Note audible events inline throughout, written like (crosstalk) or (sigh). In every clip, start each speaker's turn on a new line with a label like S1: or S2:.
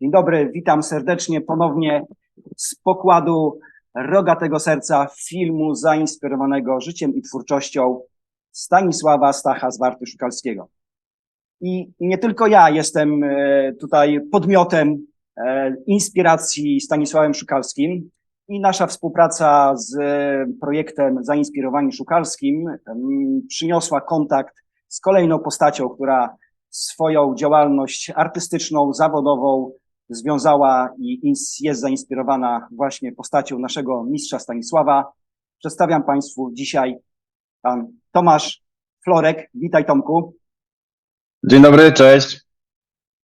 S1: Dzień dobry, witam serdecznie ponownie z pokładu Rogatego Serca filmu zainspirowanego życiem i twórczością Stanisława Stacha z Warty Szukalskiego. I nie tylko ja jestem e, tutaj podmiotem e, inspiracji Stanisławem Szukalskim i nasza współpraca z e, projektem Zainspirowani Szukalskim przyniosła kontakt z kolejną postacią, która swoją działalność artystyczną, zawodową związała i jest zainspirowana właśnie postacią naszego mistrza Stanisława. Przedstawiam Państwu dzisiaj pan Tomasz Florek. Witaj Tomku.
S2: Dzień dobry, cześć.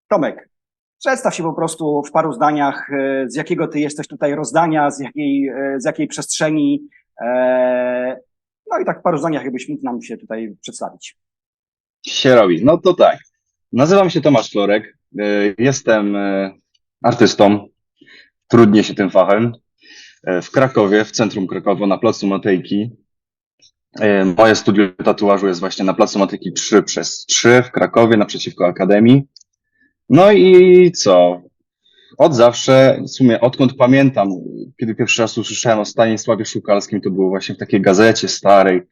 S1: Tomek, przedstaw się po prostu w paru zdaniach, e, z jakiego ty jesteś tutaj rozdania, z jakiej, e, z jakiej przestrzeni. e, No i tak w paru zdaniach, jakbyś mógł nam się tutaj przedstawić.
S2: Się robi. No to tak. Nazywam się Tomasz Florek. Jestem artystą. Trudnię się tym fachem. Y, W Krakowie, w centrum Krakowa, na placu Matejki. Y, Moje studio tatuażu jest właśnie na placu Matejki 3 przez 3 w Krakowie, naprzeciwko Akademii. No i co? Od zawsze, w sumie odkąd pamiętam, kiedy pierwszy raz usłyszałem o Stanisławie Szukalskim, to było właśnie w takiej gazecie starej,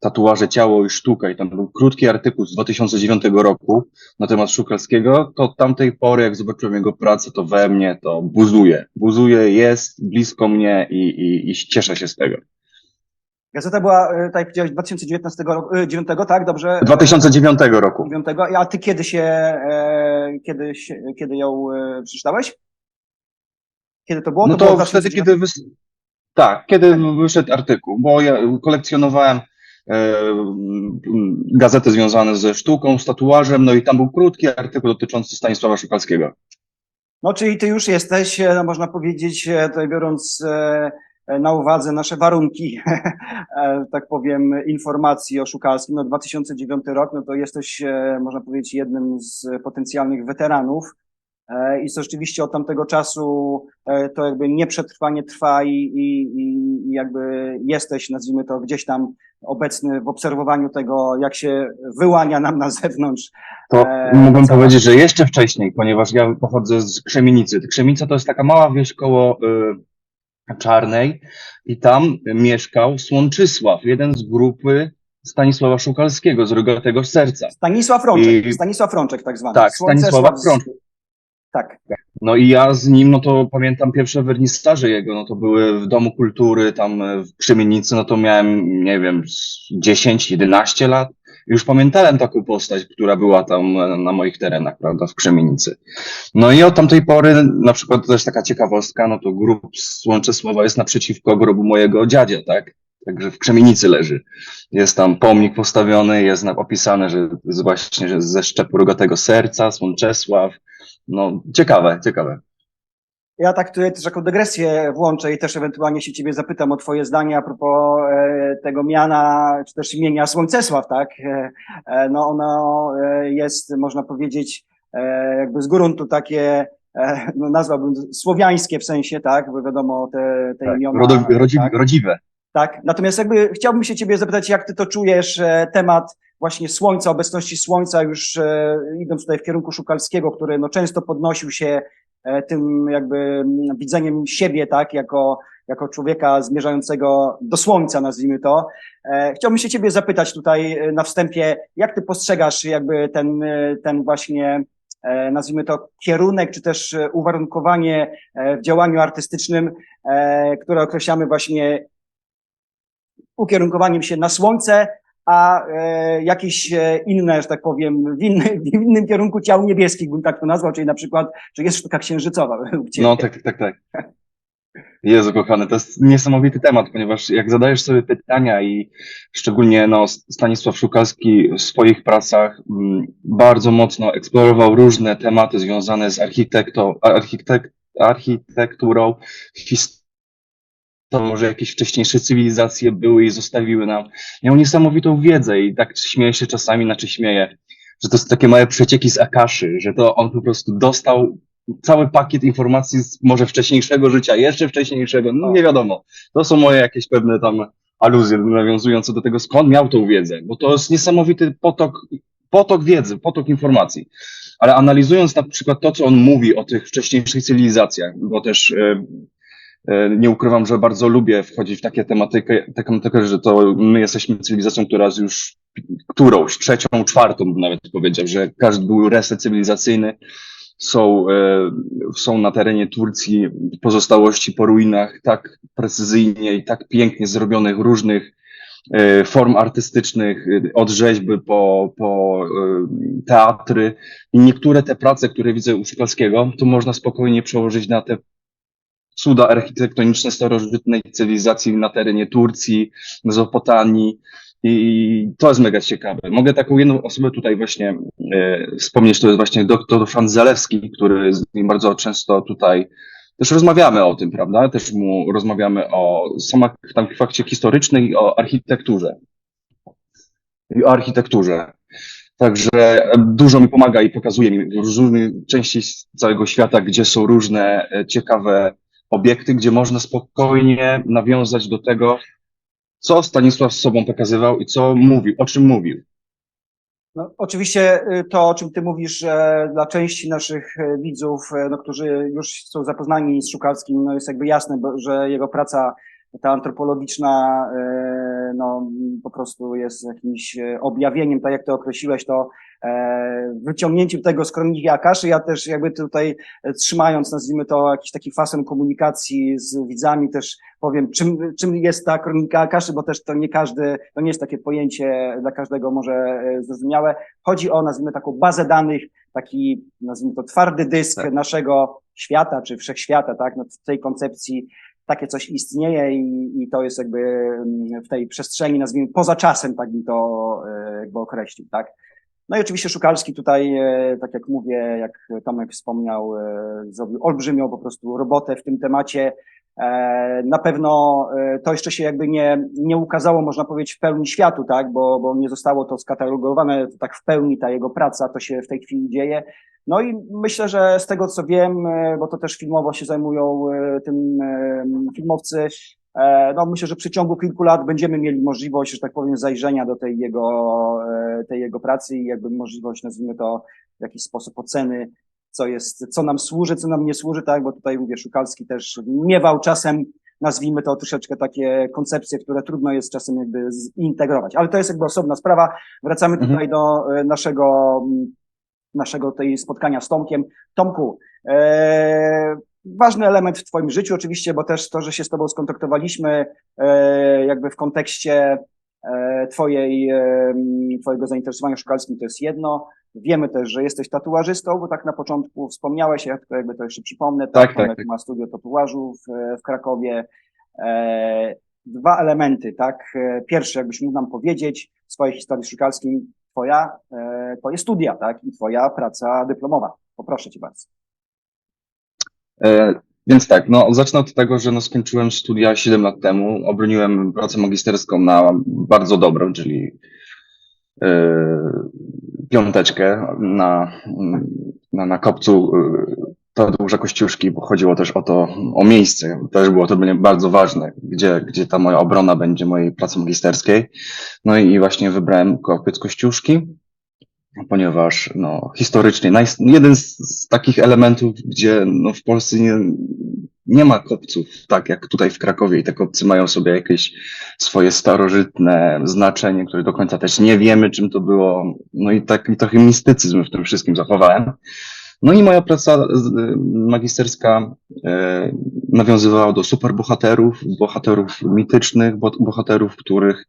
S2: tatuaże Ciało i Sztuka i tam był krótki artykuł z 2009 roku na temat Szukalskiego, to od tamtej pory, jak zobaczyłem jego pracę, to we mnie to buzuje. Buzuje, jest blisko mnie i, i, i cieszę się z tego.
S1: Gazeta była, e, tak jak powiedziałeś, 2019 roku, e, 9, tak? Dobrze?
S2: 2009 roku.
S1: 9, a ty kiedy się, e, kiedy, się, kiedy ją e, przeczytałeś? Kiedy to było?
S2: No
S1: było
S2: to wtedy,
S1: 2009?
S2: kiedy tak, kiedy wyszedł artykuł, bo ja kolekcjonowałem gazety związane ze sztuką, z tatuażem, no i tam był krótki artykuł dotyczący Stanisława Szukalskiego.
S1: No, czyli ty już jesteś, e, no, można powiedzieć, e, tutaj biorąc e, e, na uwadze nasze warunki, (laughs) e, tak powiem, informacji o Szukalskim, no 2009 rok, no to jesteś, e, można powiedzieć, jednym z potencjalnych weteranów. E, I co rzeczywiście od tamtego czasu e, to jakby nieprzetrwanie trwa i, i, i jakby jesteś, nazwijmy to, gdzieś tam obecny w obserwowaniu tego, jak się wyłania nam na zewnątrz.
S2: To
S1: E,
S2: mógłbym
S1: cała-
S2: powiedzieć, że jeszcze wcześniej, ponieważ ja pochodzę z Krzemienicy. Krzemienica to jest taka mała wieś koło y, Czarnej i tam mieszkał Słonczysław, jeden z grupy Stanisława Szukalskiego, z Rogatego Serca.
S1: Stanisław Rączek,
S2: I-
S1: Stanisław Rączek tak zwany.
S2: Tak,
S1: Słońce
S2: Stanisława
S1: Sław-
S2: Frączek.
S1: Tak.
S2: No i ja z nim, no to pamiętam pierwsze wernisaże jego, no to były w Domu Kultury tam e, w Krzemienicy, no to miałem, nie wiem, z 10-11 lat. Już pamiętałem taką postać, która była tam e, na moich terenach, prawda, w Krzemienicy. No i od tamtej pory, na przykład też taka ciekawostka, no to grób Słonczesława jest naprzeciwko grobu mojego dziadzia, tak? Także w Krzemienicy leży. Jest tam pomnik postawiony, jest opisane, że z właśnie że ze szczepu rogatego serca, Słonczesław. No, ciekawe, ciekawe.
S1: Ja tak tutaj też taką dygresję włączę i też ewentualnie się ciebie zapytam o twoje zdanie a propos e, tego miana, czy też imienia Słońcesław, tak? E, e, no ono jest, można powiedzieć, jakby z gruntu takie, no nazwałbym słowiańskie w sensie, tak? Bo wiadomo te, te
S2: Tak,
S1: imiona.
S2: rodzi,
S1: tak?
S2: Rodziwe.
S1: Tak, natomiast jakby chciałbym się ciebie zapytać, jak ty to czujesz, e, temat właśnie słońca, obecności słońca, już e, idąc tutaj w kierunku Szukalskiego, który no często podnosił się e, tym jakby widzeniem siebie, tak, jako, jako człowieka zmierzającego do słońca, nazwijmy to. Chciałbym się ciebie zapytać tutaj na wstępie, jak ty postrzegasz jakby ten, ten właśnie nazwijmy to kierunek, czy też uwarunkowanie w działaniu artystycznym, które określamy właśnie ukierunkowaniem się na słońce, a e, jakieś e, inne, że tak powiem, w, inny, (laughs) w innym kierunku ciał niebieskich, bym tak to nazwał, czyli na przykład, że jest sztuka księżycowa. (laughs)
S2: No tak, tak, tak. Jezu kochany, to jest niesamowity temat, ponieważ jak zadajesz sobie pytania i szczególnie no, Stanisław Szukalski w swoich pracach mm, bardzo mocno eksplorował różne tematy związane z architektą, architek, architekturą, historią, może jakieś wcześniejsze cywilizacje były i zostawiły nam. Miał niesamowitą wiedzę i tak śmieję się czasami, znaczy śmieję, że to są takie małe przecieki z Akaszy, że to on po prostu dostał cały pakiet informacji z może wcześniejszego życia, jeszcze wcześniejszego, no nie wiadomo. To są moje jakieś pewne tam aluzje nawiązujące do tego, skąd miał tą wiedzę, bo to jest niesamowity potok, potok wiedzy, potok informacji. ale analizując na przykład to, co on mówi o tych wcześniejszych cywilizacjach, bo też e, nie ukrywam, że bardzo lubię wchodzić w takie tematykę, taką tematykę, że to my jesteśmy cywilizacją, która już którąś, trzecią, czwartą nawet powiedział, że każdy był reset cywilizacyjny. Są, e, są na terenie Turcji pozostałości po ruinach tak precyzyjnie i tak pięknie zrobionych różnych e, form artystycznych, e, od rzeźby po, po e, teatry. I niektóre te prace, które widzę u Szykalskiego, to można spokojnie przełożyć na te cuda architektoniczne starożytnej cywilizacji na terenie Turcji, Mezopotamii. I to jest mega ciekawe. Mogę taką jedną osobę tutaj właśnie e, wspomnieć, to jest właśnie doktor Franz Zalewski, który z nim bardzo często tutaj też rozmawiamy o tym, prawda? Też mu rozmawiamy o samym tam fakcie historycznym i o architekturze. I o architekturze. Także dużo mi pomaga i pokazuje mi różne części całego świata, gdzie są różne e, ciekawe obiekty, gdzie można spokojnie nawiązać do tego, co Stanisław z sobą pokazywał i co mówił, o czym mówił.
S1: No, oczywiście y, to, o czym ty mówisz, że dla części naszych y, widzów, y, no, którzy już są zapoznani z Szukalskim, no jest jakby jasne, bo, że jego praca ta antropologiczna, no po prostu jest jakimś objawieniem, tak jak to określiłeś, to wyciągnięciem tego z kroniki Akaszy. Ja też jakby tutaj e, trzymając, nazwijmy to, jakiś taki fason komunikacji z widzami, też powiem, czym, czym jest ta kronika Akaszy, bo też to nie każdy, to nie jest takie pojęcie dla każdego może e, zrozumiałe. Chodzi o, nazwijmy taką bazę danych, taki, nazwijmy to, twardy dysk
S2: Tak.
S1: naszego świata, czy wszechświata, tak, no w tej koncepcji takie coś istnieje i, i to jest jakby mm, w tej przestrzeni, nazwijmy, poza czasem, tak bym to e, jakby określił, tak. No i oczywiście Szukalski tutaj, e, tak jak mówię, jak Tomek wspomniał, e, zrobił olbrzymią po prostu robotę w tym temacie. E, Na pewno to jeszcze się jakby nie, nie ukazało, można powiedzieć, w pełni światu, tak, bo, bo nie zostało to skatalogowane tak w pełni, ta jego praca, to się w tej chwili dzieje. No i myślę, że z tego co wiem, bo to też filmowo się zajmują tym filmowcy, no myślę, że w przeciągu kilku lat będziemy mieli możliwość, że tak powiem, zajrzenia do tej jego, e, tej jego pracy i jakby możliwość, nazwijmy to w jakiś sposób oceny, co jest, co nam służy, co nam nie służy, tak, bo tutaj mówię, Szukalski też miewał czasem, nazwijmy to troszeczkę takie koncepcje, które trudno jest czasem jakby zintegrować, ale to jest jakby osobna sprawa. Wracamy
S2: Mhm.
S1: tutaj do e, naszego, naszego tej spotkania z Tomkiem. Tomku, e, ważny element w Twoim życiu oczywiście, bo też to, że się z Tobą skontaktowaliśmy, e, jakby w kontekście e, twojej, e, Twojego zainteresowania szukalskim to jest jedno. Wiemy też, że jesteś tatuażystą, bo tak na początku wspomniałeś, ja tylko jakby to jeszcze przypomnę,
S2: Tak, tak, tak.
S1: ma studio tatuażu w, w Krakowie. Dwa elementy, tak? Pierwszy, jakbyś mógł nam powiedzieć w swojej historii szukalskiej, twoja, twoje studia, tak? I twoja praca dyplomowa. Poproszę cię bardzo.
S2: E, Więc tak, no zacznę od tego, że no, skończyłem studia 7 lat temu, obroniłem pracę magisterską na bardzo dobrą, czyli e, piąteczkę na, na, na kopcu e, Tadeusza Kościuszki, bo chodziło też o to, o miejsce, też było to mnie bardzo ważne, gdzie, gdzie ta moja obrona będzie mojej pracy magisterskiej. No i właśnie wybrałem kopiec Kościuszki, ponieważ no, historycznie naj, jeden z, z takich elementów, gdzie no, w Polsce nie, nie ma kopców, tak jak tutaj w Krakowie i te kopcy mają sobie jakieś swoje starożytne znaczenie, które do końca też nie wiemy, czym to było. No i taki trochę mistycyzm w tym wszystkim zachowałem. No i moja praca z- magisterska e, nawiązywała do superbohaterów, bohaterów mitycznych, bo, bohaterów, których e,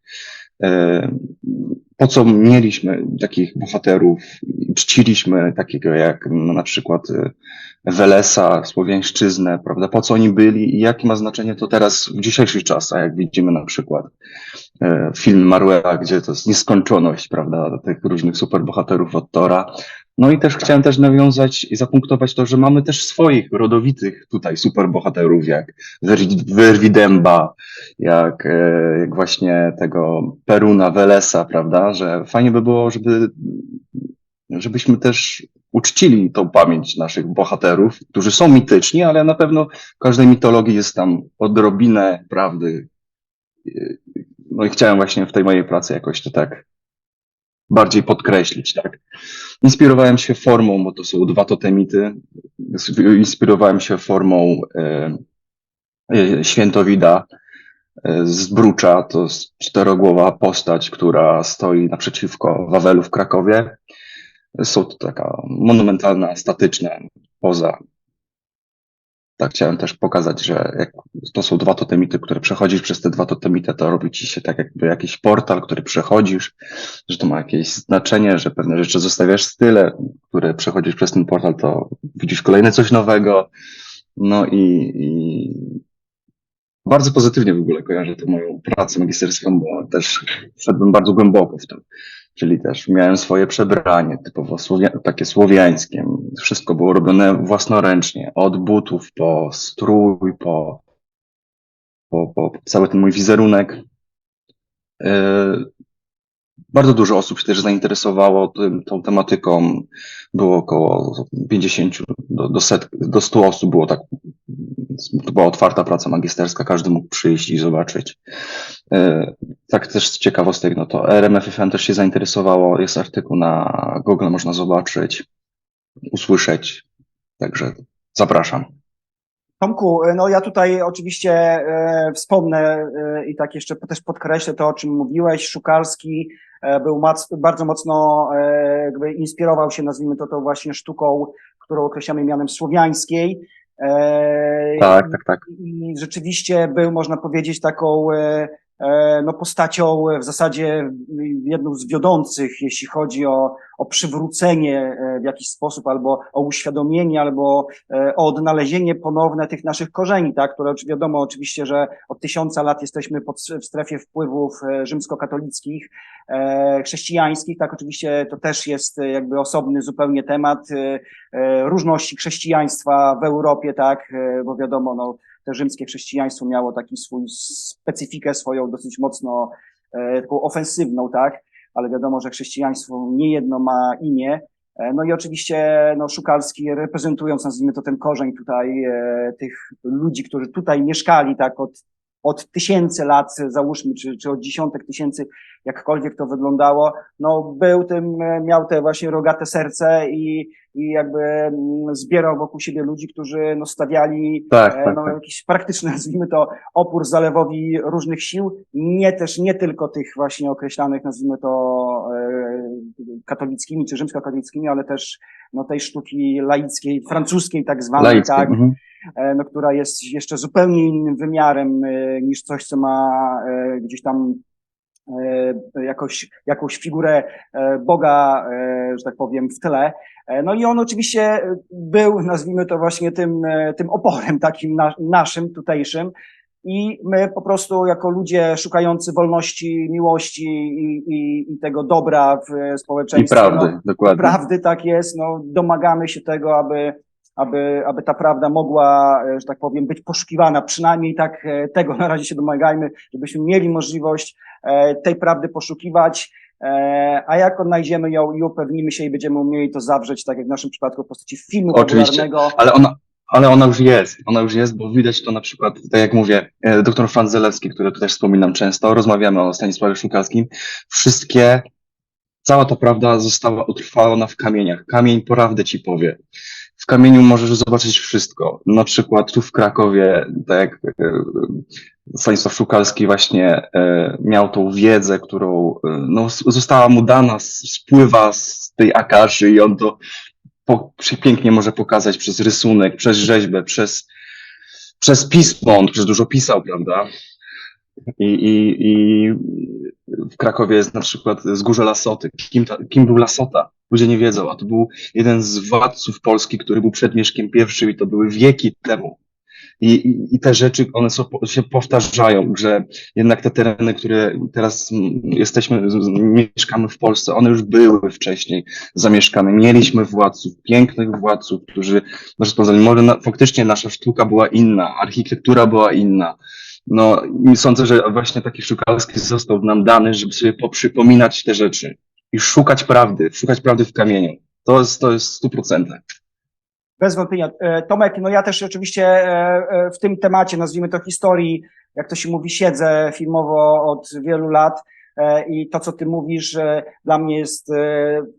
S2: po co mieliśmy takich bohaterów, czciliśmy takiego jak no, na przykład e, Welesa, Słowiańszczyznę, prawda? Po co oni byli i jakie ma znaczenie to teraz w dzisiejszych czasach, jak widzimy na przykład e, film Marwela, gdzie to jest nieskończoność, prawda, tych różnych superbohaterów od Tora. No i też chciałem też nawiązać i zapunktować to, że mamy też swoich rodowitych tutaj superbohaterów, jak Wer- Werwidemba, jak, e, jak właśnie tego Peruna Welesa, prawda, że fajnie by było, żeby, żebyśmy też uczcili tą pamięć naszych bohaterów, którzy są mityczni, ale na pewno w każdej mitologii jest tam odrobinę prawdy. No i chciałem właśnie w tej mojej pracy jakoś to tak podkreślić, tak. Inspirowałem się formą, bo to są dwa totemity. Inspirowałem się formą e, e, Świętowida e, z Brucza. To jest czterogłowa postać, która stoi naprzeciwko Wawelu w Krakowie. Są to taka monumentalna, statyczna poza. Tak chciałem też pokazać, że jak to są dwa totemity, które przechodzisz przez te dwa totemity, to robi ci się tak jakby jakiś portal, który przechodzisz, że to ma jakieś znaczenie, że pewne rzeczy zostawiasz w tyle, które przechodzisz przez ten portal, to widzisz kolejne coś nowego. No i, i bardzo pozytywnie w ogóle kojarzę tę moją pracę magisterską, bo też wszedłem bardzo głęboko w to. Czyli też miałem swoje przebranie, typowo słowia- takie słowiańskie. Wszystko było robione własnoręcznie, od butów po strój, po, po, po cały ten mój wizerunek. Yy, Bardzo dużo osób się też zainteresowało tym, tą tematyką. Było około 50 do, do, set, do 100 osób było tak. To była otwarta praca magisterska, każdy mógł przyjść i zobaczyć. E, Tak też z ciekawostek, no to RMFFM też się zainteresowało. Jest artykuł na Google, można zobaczyć, usłyszeć. Także zapraszam.
S1: Tomku, no ja tutaj oczywiście e, wspomnę e, i tak jeszcze też podkreślę to, o czym mówiłeś. Szukalski był mac, bardzo mocno, e, jakby inspirował się, nazwijmy to, tą właśnie sztuką, którą określamy mianem słowiańskiej. E,
S2: Tak, tak, tak.
S1: i rzeczywiście był, można powiedzieć, taką e, e, no, postacią w zasadzie jedną z wiodących, jeśli chodzi o, o przywrócenie e, w jakiś sposób, albo o uświadomienie, albo e, o odnalezienie ponowne tych naszych korzeni, tak, które wiadomo oczywiście, że od tysiąca lat jesteśmy pod, w strefie wpływów e, rzymskokatolickich, e, chrześcijańskich, tak, oczywiście to też jest e, jakby osobny zupełnie temat e, e, różności chrześcijaństwa w Europie, tak, e, bo wiadomo, no, te rzymskie chrześcijaństwo miało taki swój specyfikę swoją dosyć mocno e, taką ofensywną, tak, ale wiadomo, że chrześcijaństwo niejedno ma imię. E, No i oczywiście no, Szukalski reprezentując, nazwijmy to ten korzeń tutaj e, tych ludzi, którzy tutaj mieszkali tak od, od tysięcy lat, załóżmy, czy, czy od dziesiątek tysięcy, jakkolwiek to wyglądało, no był tym, e, miał te właśnie rogate serce i, i jakby mm, zbierał wokół siebie ludzi, którzy no, stawiali
S2: Tak,
S1: e,
S2: tak,
S1: no,
S2: tak.
S1: jakiś praktyczny, (laughs) nazwijmy to, opór zalewowi różnych sił, nie też, nie tylko tych właśnie określanych, nazwijmy to, e, katolickimi czy rzymskokatolickimi, ale też no, tej sztuki laickiej, francuskiej tak zwanej,
S2: Laickie.
S1: tak,
S2: Mhm.
S1: e, no, która jest jeszcze zupełnie innym wymiarem e, niż coś, co ma e, gdzieś tam e, jakoś, jakąś figurę e, Boga, e, że tak powiem, w tle. E, No i on oczywiście e, był, nazwijmy to właśnie tym, e, tym oporem takim na, naszym, tutejszym. I my po prostu jako ludzie szukający wolności, miłości i, i, i tego dobra w
S2: I
S1: społeczeństwie.
S2: prawdy,
S1: no,
S2: dokładnie.
S1: prawdy tak jest, no, domagamy się tego, aby, aby, aby ta prawda mogła, e, że tak powiem, być poszukiwana. Przynajmniej tak e, tego na razie się domagajmy, żebyśmy mieli możliwość e, tej prawdy poszukiwać. A jak odnajdziemy ją i upewnimy się i będziemy umieli to zawrzeć, tak jak w naszym przypadku w postaci filmu
S2: Oczywiście. Ale ona, ale ona już jest, ona już jest, bo widać to na przykład, tak jak mówię, doktor Franz Zelewski, który tu też wspominam często, rozmawiamy o Stanisławie Szukalskim, wszystkie, cała ta prawda została utrwalona w kamieniach. Kamień prawdę ci powie. W kamieniu możesz zobaczyć wszystko. Na przykład tu w Krakowie, tak jak e, Stanisław Szukalski właśnie e, miał tą wiedzę, którą e, no, została mu dana, spływa z tej akaszy i on to po, pięknie może pokazać przez rysunek, przez rzeźbę, przez, przez pismo, on przecież dużo pisał, prawda? I, i, I w Krakowie jest na przykład Wzgórze Lasoty. Kim, ta, kim był Lasota? Ludzie nie wiedzą, a to był jeden z władców Polski, który był przed Mieszkiem I i to były wieki temu. I, i, I te rzeczy, one się powtarzają, że jednak te tereny, które teraz jesteśmy, mieszkamy w Polsce, one już były wcześniej zamieszkane. Mieliśmy władców, pięknych władców, którzy nas rozpoznali. Może na, faktycznie nasza sztuka była inna, architektura była inna. No i sądzę, że właśnie taki Szukalski został nam dany, żeby sobie poprzypominać te rzeczy i szukać prawdy, szukać prawdy w kamieniu. To jest, to jest stu procentach.
S1: Bez wątpienia. E, Tomek, no ja też oczywiście e, e, w tym temacie, nazwijmy to historii, jak to się mówi, siedzę filmowo od wielu lat. i to, co ty mówisz, dla mnie jest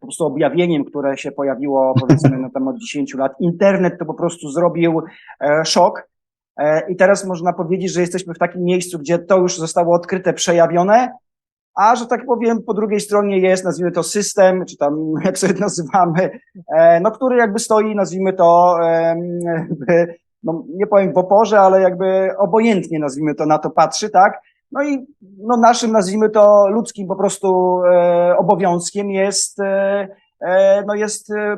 S1: po prostu objawieniem, które się pojawiło powiedzmy na tam od 10 lat. Internet to po prostu zrobił szok. I teraz można powiedzieć, że jesteśmy w takim miejscu, gdzie to już zostało odkryte, przejawione, a że tak powiem, po drugiej stronie jest, nazwijmy to system, czy tam (laughs) jak sobie nazywamy, e, no, który jakby stoi, nazwijmy to, jakby, no, nie powiem w oporze, ale jakby obojętnie, nazwijmy to, na to patrzy, tak? No i no, naszym, nazwijmy to, ludzkim po prostu e, obowiązkiem jest, e, e, no jest e,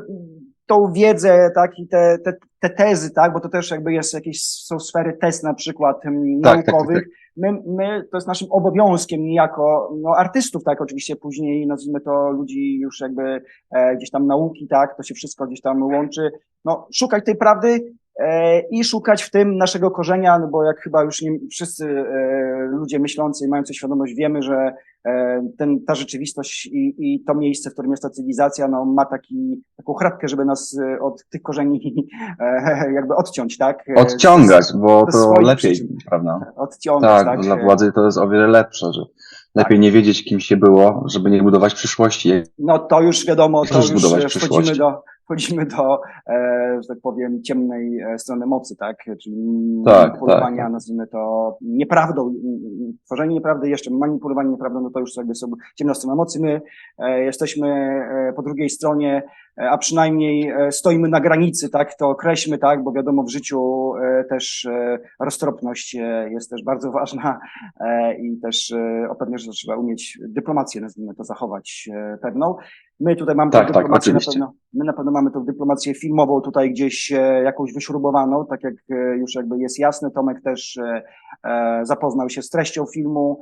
S1: tą wiedzę, tak, i te, te, te tezy, tak, bo to też jakby jest jakieś, są sfery test na przykład em,
S2: Tak, tak, tak,
S1: naukowych, my, my, to jest naszym obowiązkiem niejako, no artystów, tak, oczywiście później nazwijmy to ludzi już jakby e, gdzieś tam nauki, tak, to się wszystko gdzieś tam łączy, no szukać tej prawdy i szukać w tym naszego korzenia, no bo jak chyba już nie, wszyscy e, ludzie myślący i mający świadomość wiemy, że e, ten, ta rzeczywistość i, i to miejsce, w którym jest ta cywilizacja, no ma taki, taką chrapkę, żeby nas e, od tych korzeni (laughs) e, jakby odciąć, tak? E,
S2: Odciągać, bo to lepiej,
S1: przyczyn.
S2: prawda?
S1: Odciągać,
S2: Tak,
S1: tak?
S2: dla
S1: E,
S2: władzy to jest o wiele lepsze, że lepiej nie wiedzieć, kim się było, żeby nie budować przyszłości.
S1: No to już wiadomo, to
S2: też
S1: już e, wchodzimy do, wchodzimy do, e, że tak powiem, ciemnej e, strony mocy, tak? Czyli
S2: Tak,
S1: manipulowania,
S2: tak, tak.
S1: nazwijmy to nieprawdą, tworzenie nieprawdy, jeszcze manipulowanie nieprawdą, no to już jakby są ciemna strona mocy. My e, jesteśmy e, po drugiej stronie, e, a przynajmniej e, stoimy na granicy, tak? To określmy, tak? Bo wiadomo, w życiu e, też e, roztropność e, jest też bardzo ważna e, i też e, o pewne rzeczy trzeba umieć dyplomację, nazwijmy to, zachować e, pewną. My tutaj mamy
S2: Tak,
S1: tę
S2: tak,
S1: dyplomację na pewno, my na pewno mamy tą dyplomację filmową tutaj gdzieś e, jakąś wyśrubowaną, tak jak e, już jakby jest jasne. Tomek też e, zapoznał się z treścią filmu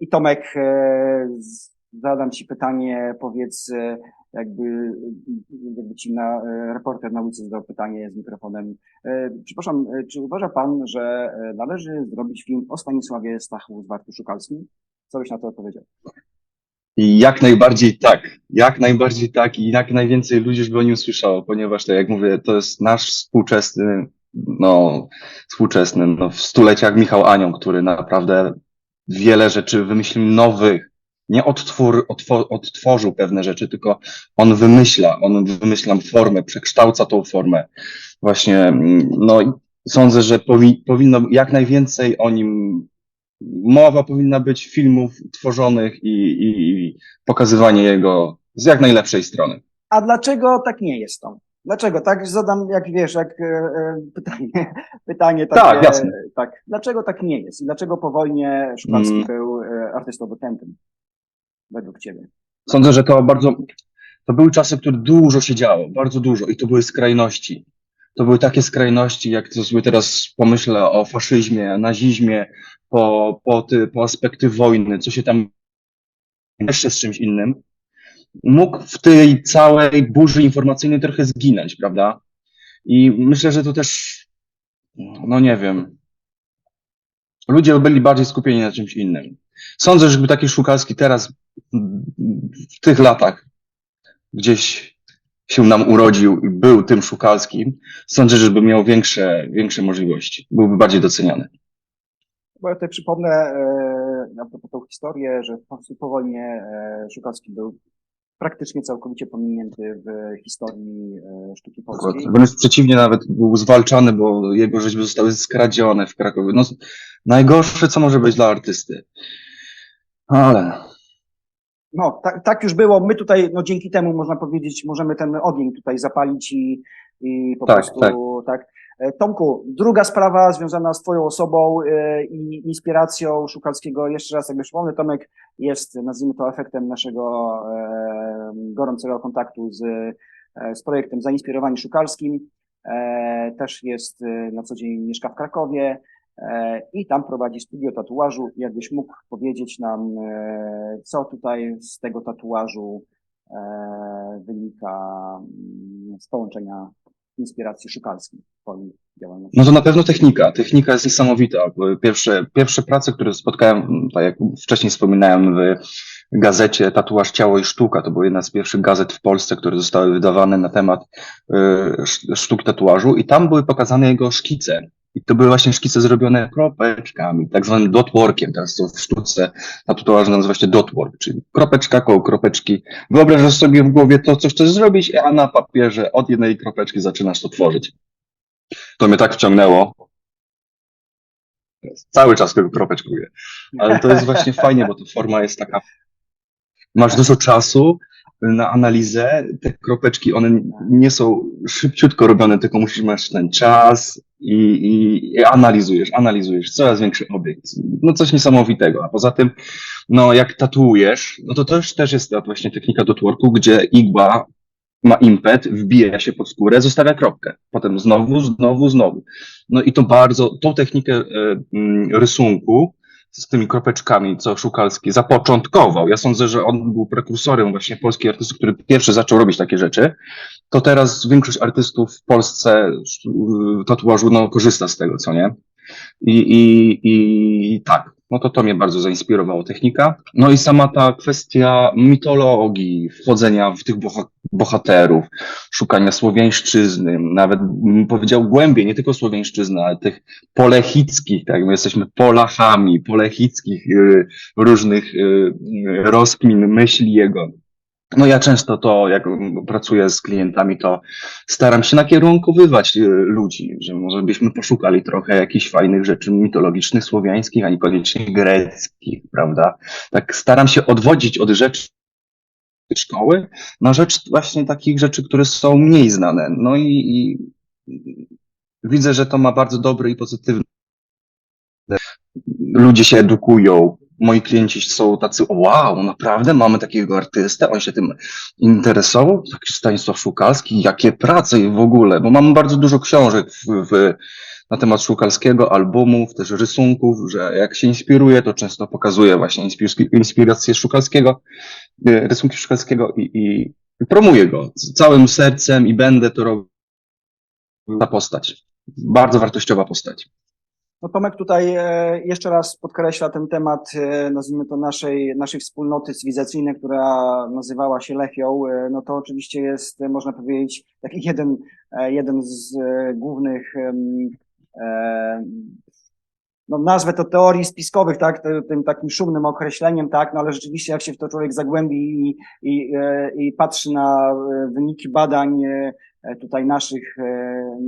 S1: i Tomek, zadam Ci pytanie, powiedz jakby, jakby Ci na, reporter na ulicy zadał pytanie z mikrofonem. Przepraszam, czy uważa Pan, że należy zrobić film o Stanisławie Stachu z Bartu Szukalskim? Co byś na to odpowiedział?
S2: I jak najbardziej tak, jak najbardziej tak i jak najwięcej ludzi już by o nim słyszało, ponieważ tak jak mówię, to jest nasz współczesny, no, współczesny, no, w stuleciach Michał Anioł, który naprawdę wiele rzeczy wymyślił nowych, nie odtwór, otwo, odtworzył pewne rzeczy, tylko on wymyśla, on wymyśla formę, przekształca tą formę. Właśnie, mm, no sądzę, że powi, powinno jak najwięcej o nim mowa powinna być filmów tworzonych i, i, i pokazywanie jego z jak najlepszej strony.
S1: A dlaczego tak nie jest to? Dlaczego? Tak zadam, jak wiesz, jak e, e, pytanie, (laughs) pytanie takie,
S2: Tak, jasne.
S1: tak. Dlaczego tak nie jest? I dlaczego po wojnie Szukalski
S2: Mm.
S1: był e, artystą? Według ciebie.
S2: Sądzę, że to bardzo, to były czasy, w których dużo się działo, bardzo dużo i to były skrajności. To były takie skrajności, jak to sobie teraz pomyślę o faszyzmie, nazizmie, po, po, ty, po aspekty wojny, co się tam jeszcze z czymś innym. Mógł w tej całej burzy informacyjnej trochę zginąć, prawda? I myślę, że to też, no nie wiem, ludzie byli bardziej skupieni na czymś innym. Sądzę, że gdyby taki Szukalski teraz, w tych latach, gdzieś się nam urodził i był tym Szukalskim, sądzę, że by miał większe, większe możliwości. Byłby bardziej doceniany.
S1: Bo ja tutaj przypomnę e, na propos tą historię, że po, po wojnie e, Szukalski był praktycznie całkowicie pominięty w historii e, sztuki polskiej.
S2: Wręcz przeciwnie, nawet był zwalczany, bo jego rzeźby zostały skradzione w Krakowie. No, najgorsze, co może być dla artysty. Ale
S1: No, tak, tak już było. My tutaj, no dzięki temu można powiedzieć, możemy ten ogień tutaj zapalić i, i po
S2: Tak,
S1: prostu
S2: tak.
S1: tak. E, Tomku, druga sprawa związana z Twoją osobą e, i inspiracją Szukalskiego. Jeszcze raz jakby przypomnę, Tomek jest, nazwijmy to, efektem naszego e, gorącego kontaktu z, z projektem Zainspirowani Szukalskim. Też jest na co dzień mieszka w Krakowie i tam prowadzi studio tatuażu. Jakbyś mógł powiedzieć nam, co tutaj z tego tatuażu wynika z połączenia inspiracji szukalskiej w działalności?
S2: No to na pewno technika. Technika jest niesamowita. Pierwsze, pierwsze prace, które spotkałem, tak jak wcześniej wspominałem, w gazecie Tatuaż Ciało i Sztuka, to była jedna z pierwszych gazet w Polsce, które zostały wydawane na temat y, sz- sztuki tatuażu i tam były pokazane jego szkice. I to były właśnie szkice zrobione kropeczkami, tak zwanym dotworkiem. Teraz to w sztuce na tatuażu nazywa się dotwork, czyli kropeczka koło kropeczki. Wyobrażasz sobie w głowie to, co chcesz zrobić, a na papierze od jednej kropeczki zaczynasz to tworzyć. To mnie tak wciągnęło. Cały czas tego kropeczkuję. Ale to jest właśnie fajnie, bo ta forma jest taka. Masz dużo czasu na analizę. Te kropeczki, one nie są szybciutko robione, tylko musisz mieć ten czas i, i, i analizujesz, analizujesz. Coraz większy obiekt. No coś niesamowitego. A poza tym, no jak tatuujesz, no to też, też jest ta właśnie technika dotworku, gdzie igła ma impet, wbija się pod skórę, zostawia kropkę. Potem znowu, znowu, znowu. No i to bardzo, tą technikę e, mm, rysunku z tymi kropeczkami, co Szukalski zapoczątkował. Ja sądzę, że on był prekursorem właśnie polskich artystów, który pierwszy zaczął robić takie rzeczy. To teraz większość artystów w Polsce tatuażu no, korzysta z tego, co nie? I, i, i tak, no to to mnie bardzo zainspirowało technika. No i sama ta kwestia mitologii, wchodzenia w tych boha- bohaterów, szukania słowiańszczyzny, nawet powiedział głębiej, nie tylko słowiańszczyzny, ale tych polechickich, tak, my jesteśmy Polachami, polechickich y, różnych y, rozkmin, myśli jego. No ja często to, jak pracuję z klientami, to staram się nakierunkowywać y, ludzi, że może byśmy poszukali trochę jakichś fajnych rzeczy mitologicznych, słowiańskich, a niekoniecznie greckich, prawda? Tak staram się odwodzić od rzeczy szkoły na rzecz właśnie takich rzeczy, które są mniej znane. No i, i widzę, że to ma bardzo dobry i pozytywny. Ludzie się edukują. Moi klienci są tacy, wow, naprawdę mamy takiego artystę, on się tym interesował, taki Stanisław Szukalski, jakie prace i w ogóle, bo mam bardzo dużo książek w, w, na temat Szukalskiego, albumów, też rysunków, że jak się inspiruje, to często pokazuje właśnie inspir- inspirację Szukalskiego, y, rysunki Szukalskiego i, i, i promuję go całym sercem i będę to robił. Ta postać. Bardzo wartościowa postać.
S1: No Tomek tutaj e, jeszcze raz podkreśla ten temat, e, nazwijmy to naszej, naszej wspólnoty cywilizacyjnej, która nazywała się Lechią. E, No to oczywiście jest, można powiedzieć, taki jeden, jeden z głównych, no nazwę to teorii spiskowych, tak, tym takim szumnym określeniem, tak, no ale rzeczywiście jak się w to człowiek zagłębi i, i, i patrzy na wyniki badań tutaj naszych e,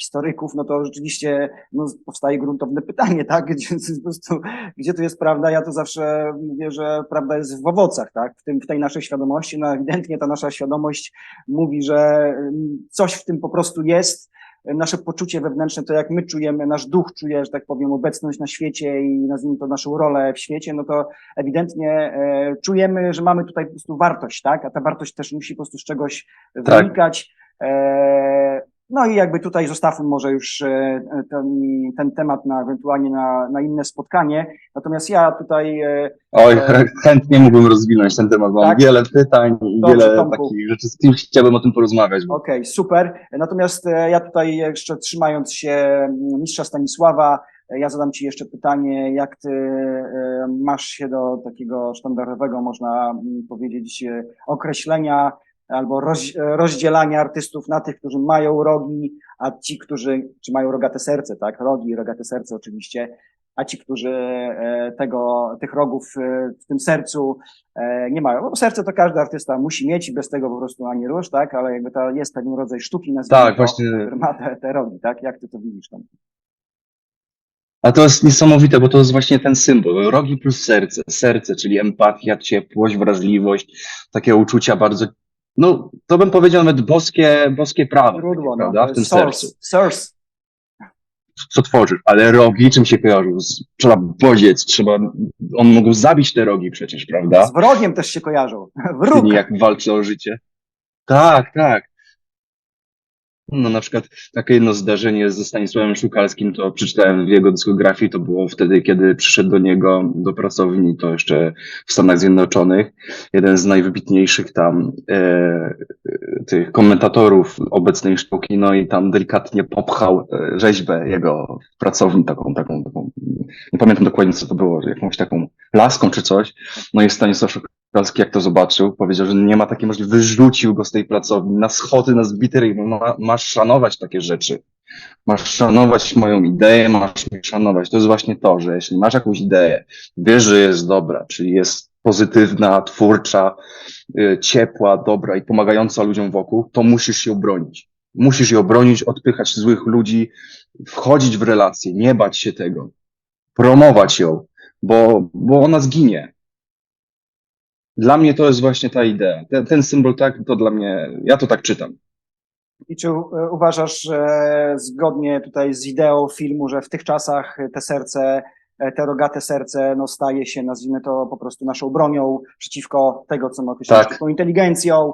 S1: historyków, no to rzeczywiście no, powstaje gruntowne (laughs) pytanie, tak? Gdzie, po prostu, gdzie tu jest prawda? Ja to zawsze mówię, że prawda jest w owocach, tak? W, tym, w tej naszej świadomości. No ewidentnie ta nasza świadomość mówi, że mm, coś w tym po prostu jest. Nasze poczucie wewnętrzne, to jak my czujemy, nasz duch czuje, że tak powiem, obecność na świecie i nazwijmy to naszą rolę w świecie, no to ewidentnie e, czujemy, że mamy tutaj po prostu wartość, tak? A ta wartość też musi po prostu z czegoś
S2: Tak.
S1: wynikać. E, no i jakby tutaj zostawmy może już e, ten, ten temat na ewentualnie na, na inne spotkanie. Natomiast ja tutaj e,
S2: Oj, chętnie mógłbym rozwinąć ten temat. Mam
S1: tak?
S2: wiele pytań i wiele
S1: Tomku.
S2: takich rzeczy, z kim chciałbym o tym porozmawiać.
S1: Okej, super. Natomiast ja tutaj jeszcze trzymając się mistrza Stanisława, ja zadam Ci jeszcze pytanie, jak Ty masz się do takiego sztandarowego, można powiedzieć, określenia albo roz, e, rozdzielania artystów na tych, którzy mają rogi, a ci, którzy, czy mają rogate serce, tak? Rogi i rogate serce oczywiście, a ci, którzy e, tego, tych rogów e, w tym sercu e, nie mają. No, bo serce to każdy artysta musi mieć i bez tego po prostu ani rusz, tak? Ale jakby to jest pewien rodzaj sztuki, nazwijmy
S2: Tak,
S1: to,
S2: właśnie.
S1: który ma te, te rogi, tak? Jak ty to widzisz tam?
S2: A to jest niesamowite, bo to jest właśnie ten symbol. Rogi plus serce. Serce, czyli empatia, ciepłość, wrażliwość, takie uczucia bardzo, no to bym powiedział nawet boskie, boskie prawo,
S1: Źródło, no,
S2: prawda,
S1: to
S2: w tym
S1: source,
S2: sercu.
S1: source.
S2: Co tworzysz, ale rogi czym się kojarzą? Z- Trzeba bodziec, trzeba, on mógł zabić te rogi przecież, prawda?
S1: Z wrogiem też się kojarzą. (laughs) Wróg.
S2: Jak walczy o życie. Tak, tak. No na przykład takie jedno zdarzenie ze Stanisławem Szukalskim, to przeczytałem w jego dyskografii, to było wtedy, kiedy przyszedł do niego do pracowni, to jeszcze w Stanach Zjednoczonych, jeden z najwybitniejszych tam e, tych komentatorów obecnej sztuki, no i tam delikatnie popchał e, rzeźbę jego pracowni, taką, taką, taką, nie pamiętam dokładnie co to było, jakąś taką laską czy coś, no i Stanisław Szukalski jak to zobaczył, powiedział, że nie ma takiej możliwości, wyrzucił go z tej pracowni na schody, na zbity ryj, ma, masz szanować takie rzeczy. Masz szanować moją ideę, masz mnie szanować. To jest właśnie to, że jeśli masz jakąś ideę, wiesz, że jest dobra, czyli jest pozytywna, twórcza, y, ciepła, dobra i pomagająca ludziom wokół, to musisz ją bronić. Musisz ją bronić, odpychać złych ludzi, wchodzić w relacje, nie bać się tego, promować ją, bo, bo ona zginie. Dla mnie to jest właśnie ta idea. Ten, ten symbol tak, to dla mnie, ja to tak czytam.
S1: I czy u- uważasz, że zgodnie tutaj z ideą filmu, że w tych czasach te serce, e, te rogate serce, no staje się, nazwijmy to po prostu naszą bronią przeciwko tego, co ma określić
S2: Tak.
S1: taką inteligencją,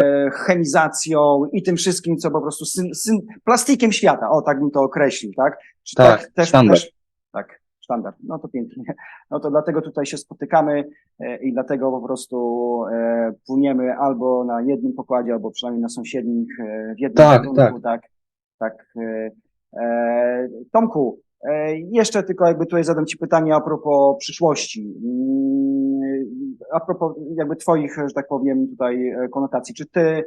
S1: e, chemizacją i tym wszystkim, co po prostu syn, syn, plastikiem świata, o tak bym to określił, tak? Czy
S2: Tak, standard.
S1: Też, tak, sztandard. No to pięknie. No to dlatego tutaj się spotykamy e, i dlatego po prostu e, płyniemy albo na jednym pokładzie, albo przynajmniej na sąsiednich e, w jednym
S2: Tak,
S1: kierunku, tak. Tak. e, Tomku, jeszcze tylko jakby tutaj zadam Ci pytanie a propos przyszłości. Mm, A propos jakby Twoich, że tak powiem, tutaj konotacji. Czy Ty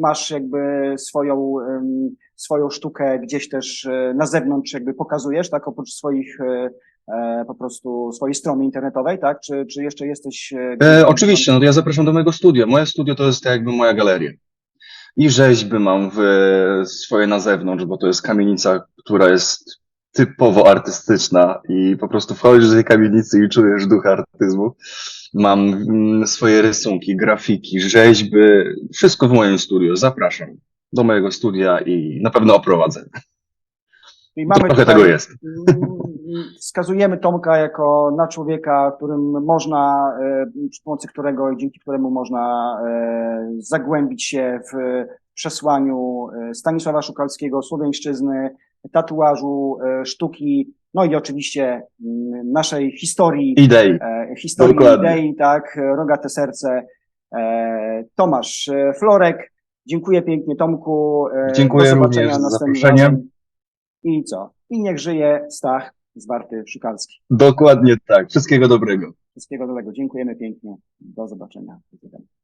S1: masz jakby swoją, swoją sztukę gdzieś też e, na zewnątrz jakby pokazujesz, tak, oprócz swoich e, e, po prostu swojej strony internetowej, tak? Czy, czy jeszcze jesteś... e,
S2: oczywiście, no to ja zapraszam do mojego studia. Moje studio to jest jakby moja galeria. I rzeźby mam w, swoje na zewnątrz, bo to jest kamienica, która jest typowo artystyczna i po prostu wchodzisz do tej kamienicy i czujesz duch artyzmu. Mam mm, swoje rysunki, grafiki, rzeźby, wszystko w moim studio. Zapraszam do mojego studia i na pewno oprowadzę.
S1: I mamy
S2: Trochę
S1: tutaj-
S2: tego jest. (laughs)
S1: Wskazujemy Tomka jako na człowieka, którym można, e, przy pomocy którego i dzięki któremu można e, zagłębić się w przesłaniu e, Stanisława Szukalskiego, słowiańszczyzny, tatuażu, sztuki, no i oczywiście mm, naszej historii,
S2: Idei.
S1: historii
S2: Dokładnie.
S1: idei, tak, rogate serce. Tomasz Florek, dziękuję pięknie Tomku. E,
S2: Dziękuję
S1: do zobaczenia
S2: również za zaproszenie.
S1: razem. I co? I niech żyje Stach Zwarty Szukalski.
S2: Dokładnie tak. Wszystkiego dobrego.
S1: Wszystkiego dobrego. Dziękujemy pięknie. Do zobaczenia. Do zobaczenia.